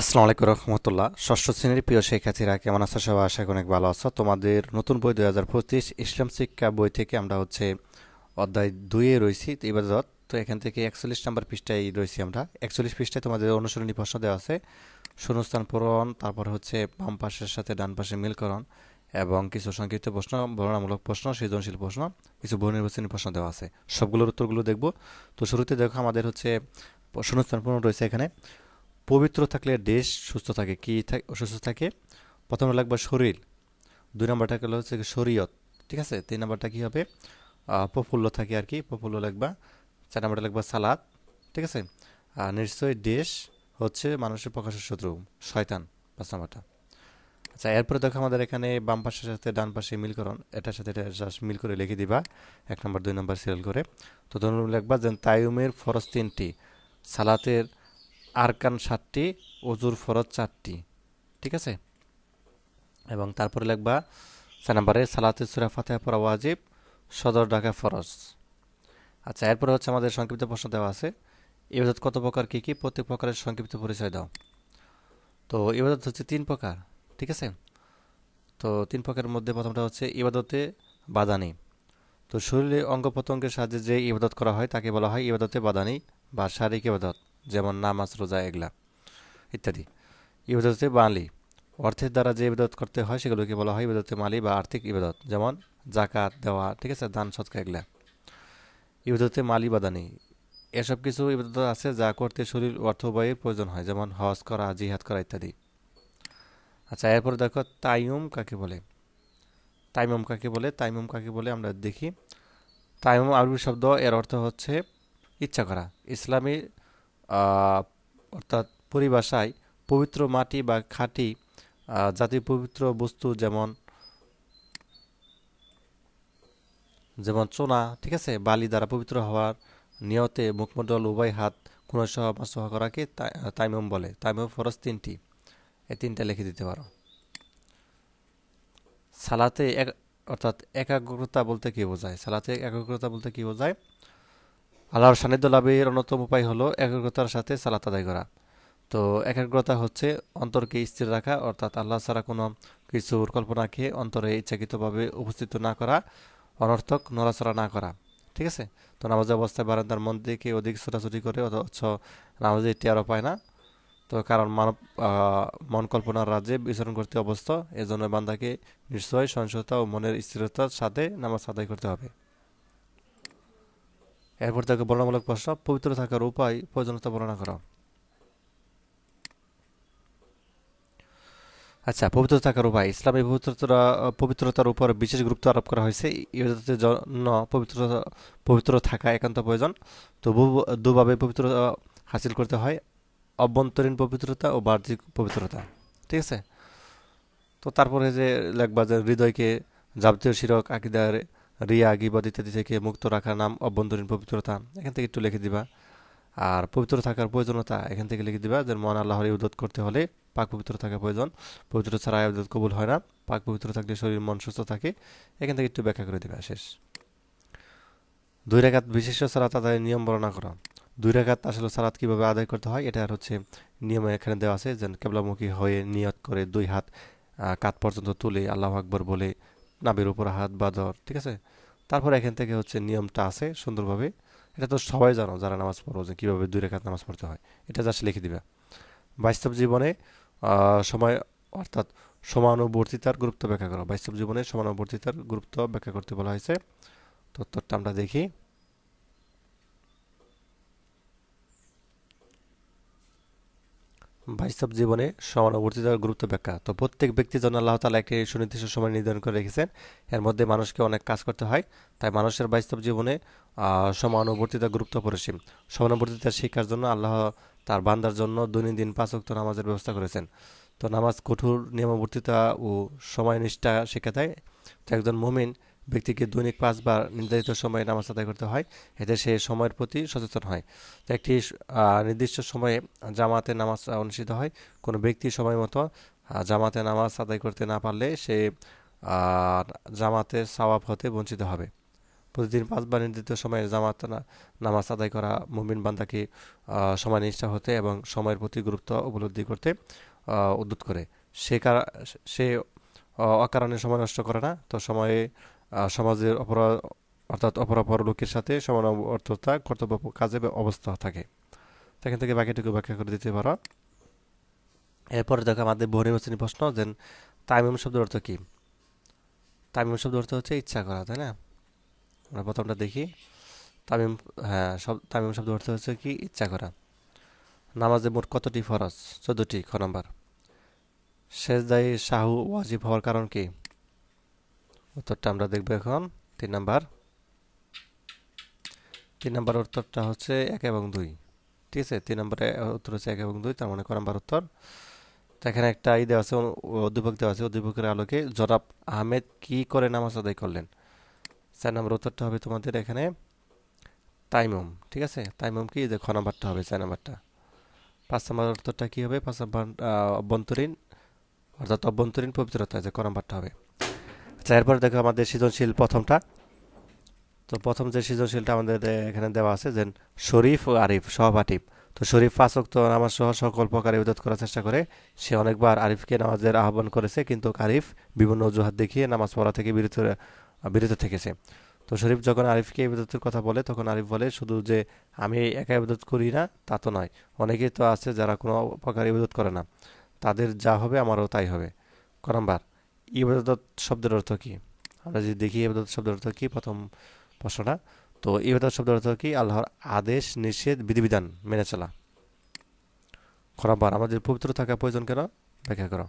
আসসালামু আলাইকুম রহমতুল্লাহ। ষষ্ঠ শ্রেণির প্রিয় শিক্ষার্থীরা, কেমন আছো? সবাই আশা অনেক ভালো আছো। তোমাদের নতুন বই দুই হাজার পঁচিশ ইসলাম শিক্ষা বই থেকে আমরা হচ্ছে অধ্যায় দুইয়ে রয়েছি। ইবাদত তো এখান থেকে একচল্লিশ নাম্বার পৃষ্ঠায় রয়েছি আমরা। একচল্লিশ পৃষ্ঠায় তোমাদের অনুসরণী প্রশ্ন দেওয়া আছে। শূন্যস্থান পূরণ, তারপর হচ্ছে বাম পাশের সাথে ডান পাশে মিলকরণ এবং কিছু সংক্ষিপ্ত প্রশ্ন, বর্ণনামূলক প্রশ্ন, সৃজনশীল প্রশ্ন, কিছু বহুনির্বাচনী প্রশ্ন দেওয়া আছে। সবগুলোর উত্তরগুলো দেখব। তো শুরুতে দেখো আমাদের হচ্ছে শূন্যস্থান পূরণ রয়েছে এখানে। পবিত্র থাকলে দেশ সুস্থ থাকে। কি অসুস্থ থাকে? প্রথমে লাগবে শরীর। দুই নম্বরটা হলো হচ্ছে শরীয়ত। ঠিক আছে? তিন নম্বরটা কী হবে? প্রফুল্ল থাকে আর কি। প্রফুল্ল লাগবা। চার নম্বরটা লাগবা সালাদ। ঠিক আছে? আর নিশ্চয়ই দেশ হচ্ছে মানুষের প্রকাশের শত্রু। শয়তান। পাঁচ নম্বরটা। আচ্ছা এরপরে দেখো আমাদের এখানে বাম পাশের সাথে ডান পাশে মিল মিলকরণ এটার সাথে এটা মিল করে লিখে দিবা। এক নম্বর, দুই নম্বর সিরিয়াল করে। তো ধরুন লিখবা যে তাইমের ফরজ তিনটি। সালাতের আরকান সাতটি অজুর ফরজ চারটি। ঠিক আছে? এবং তারপরে লিখবা, ছয় নম্বরে সালাতে সুরা ফাতেহা পড়া ওয়াজিব, সদর ঢাকা ফরজ। আচ্ছা এরপরে হচ্ছে আমাদের সংক্ষিপ্ত প্রশ্ন দেওয়া আছে। ইবাদত কত প্রকার, কী কী? প্রত্যেক প্রকারের সংক্ষিপ্ত পরিচয় দাও। তো ইবাদত হচ্ছে তিন প্রকার, ঠিক আছে? তো তিন প্রকারের মধ্যে প্রথমটা হচ্ছে ইবাদতে বাদানি। তো শরীরে অঙ্গ প্রত্যঙ্গের সাহায্যে যে ইবাদত করা হয়, তাকে বলা হয় ইবাদতে বাদানি বা শারীরিক ইবাদত। যেমন নামাজ, রোজা, এগুলা, ইত্যাদি। ইবাদতে মালি অর্থের দ্বারা যে ইবাদত করতে হয়, সেগুলোকে বলা হয় ইবাদতে মালি বা আর্থিক ইবাদত। যেমন জাকাত দেওয়া, ঠিক আছে, দান, সৎকা, এগুলা। ইবাদতে মালি বাদানি এসব কিছু ইবাদত আছে যা করতে শরীর, অর্থ ব্যয়ের প্রয়োজন হয়। যেমন হজ করা, জিহাদ করা, ইত্যাদি। আচ্ছা এরপর দেখো তাইমুম কাকে বলে? তাইমুম কাকে বলে? তাইমুম কাকে বলে? আমরা দেখি। তাইমুম আরবি শব্দ, এর অর্থ হচ্ছে ইচ্ছা করা। ইসলামী অর্থাৎ পরিভাষায় পবিত্র মাটি বা খাঁটি জাতীয় পবিত্র বস্তু যেমন যেমন চোনা, ঠিক আছে? বালি দ্বারা পবিত্র হওয়ার নিয়তে মুখমণ্ডল, উভয় হাত কোনো সহ মাসহ করাকে তাইমম বলে। তাইমম ফরজ তিনটি। এই তিনটা লিখে দিতে পারো। সালাতে এক, অর্থাৎ একাগ্রতা বলতে কী বোঝায়? সালাতে একাগ্রতা বলতে কী বোঝায়? আল্লাহর সান্নিধ্য লাভের অন্যতম উপায় হলো একাগ্রতার সাথে সালাত আদায় করা। তো একাগ্রতা হচ্ছে অন্তরকে স্থির রাখা, অর্থাৎ আল্লাহ ছাড়া কোনো কিছুর কল্পনাকে অন্তরে ইচ্ছাকৃতভাবে উপস্থিত না করা, অনর্থক নড়াচড়া না করা। ঠিক আছে? তো নামাজ অবস্থায় বারান্দার মন দিকে অধিক ছোটাছুটি করে অথচ নামাজে টেরও পায় না। তো কারণ মানব মন কল্পনার রাজ্যে বিচরণ করতে অবস্থ এজন্য বান্দাকে নিশ্চয় সহিংসতা ও মনের স্থিরতার সাথে নামাজ আদায় করতে হবে। এরপর তাকে বর্ণনামূলক প্রশ্ন, পবিত্র থাকার উপায় প্রয়োজনীয়তা বর্ণনা করা। আচ্ছা পবিত্র থাকার উপায়। ইসলামী পবিত্রতা, পবিত্রতার উপর বিশেষ গুরুত্ব আরোপ করা হয়েছে। ইবাদতের জন্য পবিত্র পবিত্র থাকা একান্ত প্রয়োজন। তো দুভাবে পবিত্রতা হাসিল করতে হয়, অভ্যন্তরীণ পবিত্রতা ও বাহ্যিক পবিত্রতা। ঠিক আছে? তো তারপরে যে লেখবা যে হৃদয়কে যাবতীয় শিরক, আকিদার রিয়া গিবদ ইত্যাদি থেকে মুক্ত রাখার নাম অভ্যন্তরীণ পবিত্রতা। এখান থেকে একটু লিখে দিবা। আর পবিত্র থাকার প্রয়োজনীয়তা এখান থেকে লিখে দিবা যে মন আল্লাহর ইউদত করতে হলে পাক পবিত্র থাকা প্রয়োজন। পবিত্র ছাড়া ইউদত কবুল হয় না। পাক পবিত্র থাকলে শরীর মন সুস্থ থাকে। এখান থেকে একটু ব্যাখ্যা করে দিবা, শেষ। দুই রেখাত বিশেষ সালাত আদায়ের নিয়ম বর্ণনা করা। দুই রেখাত আসলে সালাত কীভাবে আদায় করতে হয়, এটা হচ্ছে নিয়ম এখানে দেওয়া আছে যে, কেবলামুখী হয়ে নিয়ত করে দুই হাত কাত পর্যন্ত তুলে আল্লাহ আকবর বলে নাবির উপর হাত বা ধর ঠিক আছে? তারপর এখান থেকে হচ্ছে নিয়মটা আছে সুন্দরভাবে। এটা তো সবাই জানো যারা নামাজ পড়ো যে কীভাবে দুই রেখাত নামাজ পড়তে হয়। এটা জাস্ট লিখে দিবে। বাস্তব জীবনে সময়, অর্থাৎ সমানুবর্তিতার গুরুত্ব ব্যাখ্যা করো। বাস্তব জীবনে সমানুবর্তিতার গুরুত্ব ব্যাখ্যা করতে বলা হয়েছে। তো উত্তরটা আমরা দেখি। বাস্তব জীবনে সমানুবর্তিতার গুরুত্ব ব্যাখ্যা। তো প্রত্যেক ব্যক্তির জন্য আল্লাহ তালা একটি সুনির্দিষ্ট সময় নির্ধারণ করে রেখেছেন, এর মধ্যে মানুষকে অনেক কাজ করতে হয়, তাই মানুষের বাস্তব জীবনে সমানুবর্তিতার গুরুত্ব পরিসীম সমানুবর্তিতা শিক্ষার জন্য আল্লাহ তার বান্দার জন্য দৈনন্দিন পাঁচক্ত নামাজের ব্যবস্থা করেছেন। তো নামাজ কঠোর, নিয়মাবর্তিতা ও সময়নিষ্ঠা শিক্ষা দেয় তো একজন মুমিন ব্যক্তিকে দৈনিক পাঁচবার নির্ধারিত সময়ে নামাজ আদায় করতে হয়। এতে সে সময়ের প্রতি সচেতন হয়। তো একটি নির্দিষ্ট সময়ে জামাতে নামাজ অনুষ্ঠিত হয়। কোনো ব্যক্তি সময় মতো জামাতে নামাজ আদায় করতে না পারলে সে জামাতে সওয়াব হতে বঞ্চিত হবে। প্রতিদিন পাঁচবার নির্ধারিত সময়ে জামাত নামাজ আদায় করা মুমিন বান্দাকে সময় নিষ্ঠা হতে এবং সময়ের প্রতি গুরুত্ব উপলব্ধি করতে উদ্যুত করে। সে কার- সে অকারণে সময় নষ্ট করে না। তো সময়ে সমাজের অপরাধ অর্থাৎ অপরাপর লোকের সাথে সমান অর্থতা কর্তব্য কাজে অবস্থা থাকে। সেখান থেকে বাকিটুকু ব্যাখ্যা করে দিতে পারো। এরপরে দেখো আমাদের বহু শ্রেণি প্রশ্ন যে তামিম শব্দের অর্থ কি? তামিম শব্দের অর্থ হচ্ছে ইচ্ছা করা, তাই না? আমরা প্রথমটা দেখি। তামিম হ্যাঁ সব তামিম শব্দের অর্থ হচ্ছে কি? ইচ্ছা করা। নামাজে মোট কতটি ফরজ? চোদ্দটি, খ নম্বর। শেষদায়ী শাহু ওয়াজিব হওয়ার কারণ কি? উত্তরটা আমরা দেখব এখন, তিন নাম্বার। তিন নাম্বার উত্তরটা হচ্ছে এক এবং দুই, ঠিক আছে? তিন নম্বরে উত্তর হচ্ছে এক এবং দুই, তার মানে ক নাম্বার উত্তর। এখানে একটা ই দেওয়া আছে অধ্যাপক দেওয়া আছে, অধ্যাপকের আলোকে জনাব আহমেদ কি করে নামাজ আদায় করলেন? চার নম্বর উত্তরটা হবে তোমাদের এখানে তাইমম, ঠিক আছে? তাইমম কি? যে খ নাম্বারটা হবে চার নাম্বারটা। পাঁচ নম্বর উত্তরটা কি হবে? পাঁচ নম্বর অভ্যন্তরীণ, অর্থাৎ অভ্যন্তরীণ পবিত্রতা, যে ক নাম্বারটা হবে। আচ্ছা এরপর দেখো আমাদের সৃজনশীল প্রথমটা। তো প্রথম যে সৃজনশীলটা আমাদের এখানে দেওয়া আছে যে শরীফ ও আরিফ, সহপাঠী। তো শরীফ পাঁচক তো নামাজ সহ সকল প্রকার ইবাদত করার চেষ্টা করে। সে অনেকবার আরিফকে নামাজের আহ্বান করেছে, কিন্তু আরিফ বিভিন্ন অজুহাত দেখিয়ে নামাজ পড়া থেকে বিরত বিরত থেকেছে। তো শরীফ যখন আরিফকে ইবাদতের কথা বলে, তখন আরিফ বলে, শুধু যে আমি একা ইবাদত করি না, তা তো নয়। অনেকেই তো আছে যারা কোনো প্রকার ইবাদত করে না। তাদের যা হবে আমারও তাই হবে। ক ইবাদত শব্দের অর্থ কী? আমরা যদি দেখি ইবাদত শব্দের অর্থ কী, প্রথম প্রশ্নটা, তো ইবাদত শব্দের অর্থ কী? আল্লাহর আদেশ, নিষেধ, বিধিবিধান মেনে চলা। খ নাম্বার আমাদের পবিত্র থাকা প্রয়োজন কেন? ব্যাখ্যা করো।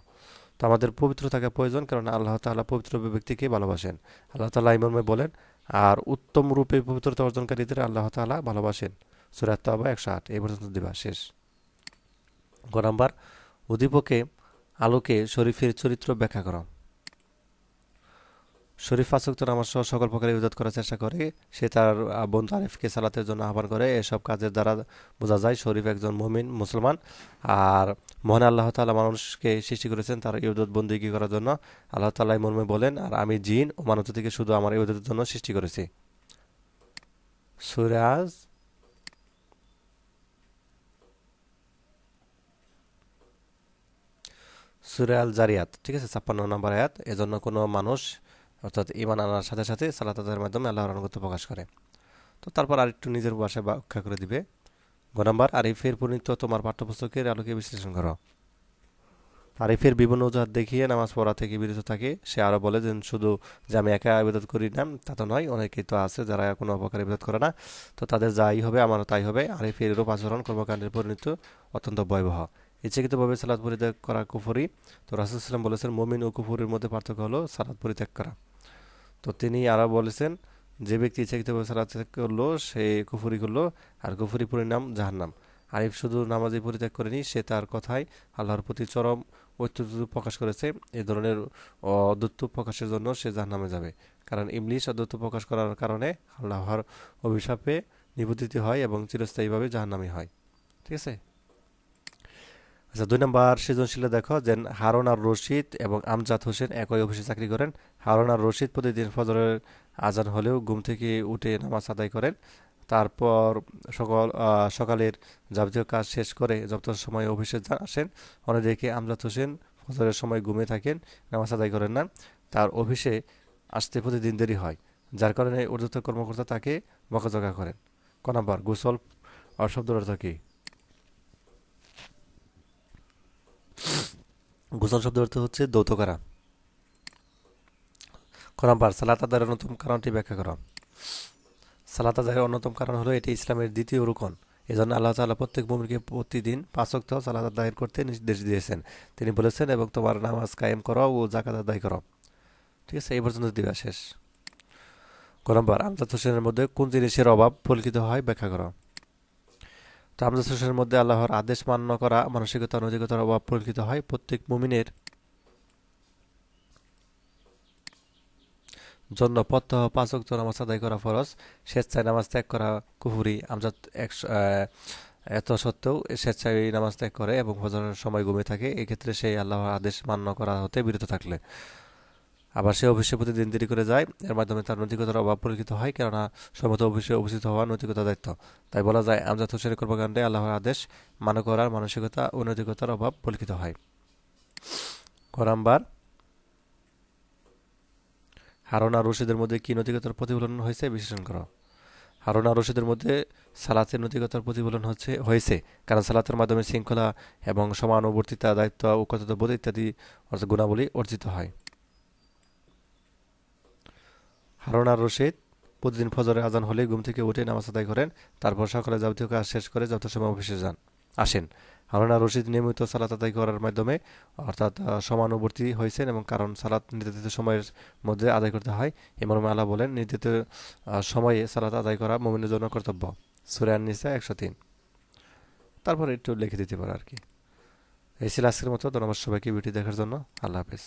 তো আমাদের পবিত্র থাকা প্রয়োজন কারণ আল্লাহ তাআলা পবিত্র ব্যক্তিকে ভালোবাসেন। আল্লাহ তাআলা ইমামে বলেন, আর উত্তম রূপে পবিত্রতা অর্জনকারীদের আল্লাহ তাআলা ভালোবাসেন। সুরাত একশো আট, এই পর্যন্ত দিবা, শেষ। গ নাম্বার উদ্দীপকে আলোকে শরীফের চরিত্র ব্যাখ্যা করো। শরীফ ফাসুক্ত নামাজ সহ সকল প্রকার ইবাদত করার চেষ্টা করে। সে তার বন্ধু আরিফকে সালাতের জন্য আহ্বান করে। এসব কাজের দ্বারা বোঝা যায় শরীফ একজন মমিন, মুসলমান। আর মহান আল্লাহ তালা মানুষকে সৃষ্টি করেছেন তার ইবাদত বন্দিগি করার জন্য। আল্লাহ এই মর্মে বলেন, আর আমি জিন ও মানব থেকে শুধু আমার ইবাদতের জন্য সৃষ্টি করেছি। সুরাজ সুরাল জারিয়াত, ঠিক আছে? ছাপ্পান্ন নম্বর আয়াত, এজন্য কোনো মানুষ অর্থাৎ ইমান আনার সাথে সাথে সালাত আদায়ের মাধ্যমে আল্লাহর আনুগত্য প্রকাশ করে। তো তারপর আরেকটু নিজের ভাষায় ব্যাখ্যা করে দিবে। গ নাম্বার, আরিফের পরিণত তোমার পাঠ্যপুস্তকের আলোকে বিশ্লেষণ করো। আরিফের বিভিন্ন অজুহাত দেখিয়ে নামাজ পড়া থেকে বিরত থাকে। সে আরও বলে যে, শুধু যে আমি একা আবেদত করি না, তা তো নয়, অনেকেই তো আছে যারা কোনো অপকার আবেদত করে না। তো তাদের যাই হবে, আমারও তাই হবে। আরিফের রূপ আচরণ কর্মকাণ্ডের পরিণত অত্যন্ত ভয়াবহ। ইচ্ছাকৃতভাবে সালাদ পরিত্যাগ করা কুফরি। তো রাসুল ইসলাম বলেছেন, মমিন ও কুফুরের মধ্যে পার্থক্য হলো সালাদ পরিত্যাগ করা। তো তিনি আরও বলেছেন, যে ব্যক্তি ইচ্ছাকৃতভাবে সালাদ ত্যাগ করল, সে কুফুরি করল, আর কুফুরি পরিণাম জাহান্নাম। আরিফ শুধু নামাজে পরিত্যাগ করেনি, সে তার কথায় আল্লাহর প্রতি চরম ঐত্যুত্ব প্রকাশ করেছে। এ ধরনের অদ্বৈত প্রকাশের জন্য সে জাহান্নামে যাবে। কারণ ইংলিশ অদ্বৈত প্রকাশ করার কারণে আল্লাহর অভিশাপে নিবেদিত হয় এবং চিরস্থায়ীভাবে জাহান্নামী হয়। ঠিক আছে? আচ্ছা দুই নম্বর সৃজনশীলে দেখো যে হারুন আর রশিদ এবং আমজাদ হোসেন একই অফিসে চাকরি করেন। হারুন আর রশিদ প্রতিদিন ফজরের আজান হলেও ঘুম থেকে উঠে নামাজ আদায় করেন। তারপর সকল সকালের যাবতীয় কাজ শেষ করে যত সময় অফিসে আসেন, অন্যদিকে আমজাদ হোসেন ফজরের সময় ঘুমিয়ে থাকেন, নামাজ আদায় করেন না। তার অফিসে আসতে প্রতিদিন দেরি হয়, যার কারণে ঊর্ধ্বতন কর্মকর্তা তাকে বকাঝকা করেন। ক নম্বর, গোসল আর শব্দের অর্থ কি? গোসল শব্দের অর্থ হচ্ছে দৌত করা। ক নম্বর সালাত আদায়ের অন্যতম কারণটি ব্যাখ্যা করো। সালাত আদায়ের অন্যতম কারণ হলো এটি ইসলামের দ্বিতীয় রুকন। এজন্য আল্লাহ তাআলা প্রত্যেক মুমিনকে প্রতিদিন পাঁচক্ত সালাত আদায় করতে নির্দেশ দিয়েছেন। তিনি বলেছেন, এবং তোমার নামাজ কায়েম করো ও জাকাত আদায় করো। ঠিক আছে, এই পর্যন্ত দিবা শেষ। ক নম্বর আমজাদ হোসেনের মধ্যে কোন জিনিসের অভাব পরিলক্ষিত হয় ব্যাখ্যা করো। আমজাদ হোসেনের মধ্যে আল্লাহর আদেশ মান্য করা, মানসিকতা, নৈতিকতার অভাব পরিলক্ষিত হয় প্রত্যেক মুমিনের জন্য। প্রত্যহ পাঁচ ওয়াক্ত নামাজ আদায় করা ফরজ, স্বেচ্ছায় নামাজ ত্যাগ করা কুহুরি আমজাদ এক এত সত্ত্বেও স্বেচ্ছায় নামাজ ত্যাগ করে এবং ফজরের সময় ঘুমিয়ে থাকে। এক্ষেত্রে সেই আল্লাহর আদেশ মান্য করা হতে বিরত থাকলে। আবার সে অফিসে প্রতিদিন দেরি করে যায়। এর মাধ্যমে তার নৈতিকতার অভাব পরিলক্ষিত হয়, কেননা সমত অফিসে উপস্থিত হওয়া নৈতিকতার দায়িত্ব। তাই বলা যায়, আমজাদ হোসেনের কর্মকাণ্ডে আল্লাহর আদেশ মান্য করার মানসিকতা ও নৈতিকতার অভাব পরিলক্ষিত হয়। ক নাম্বার, হারুন আর রশিদের মধ্যে কি নৈতিকতার প্রতিফলন হয়েছে বিশ্লেষণ করো। হারুন আর রশিদের মধ্যে সালাতের নৈতিকতার প্রতিফলন হচ্ছে, হয়েছে, কারণ সালাতের মাধ্যমে শৃঙ্খলা এবং সমানুবর্তিতা, দায়িত্ব ও কর্তব্যবোধ ইত্যাদি অর্থাৎ গুণাবলী অর্জিত হয়। হারুন রশিদ, প্রতিদিন ফজরের আজান হলে ঘুম থেকে উঠে নামাজ আদায় করেন, তারপর সকালে যাবতীয় কাজ শেষ করে যথাসময় অফিসে যান। আসেন। হারুন রশিদ নিয়মিত সালাত আদায় করার মাধ্যমে, অর্থাৎ সমানুবর্তী হয়েছেন এবং কারণ সালাত নির্ধারিত সময়ের মধ্যে আদায় করতে হয়। ইমাম আল্লাহ বলেন, নির্ধারিত সময়ে সালাত আদায় করা মোমিনের জন্য কর্তব্য। সুরান নিসা একশো তিন। তারপর একটু লিখে দিতে পারো আর কি। এই ছিল আজকের মতো। ধন্যবাদ সবাইকে ভিডিও দেখার জন্য। আল্লাহ হাফেজ।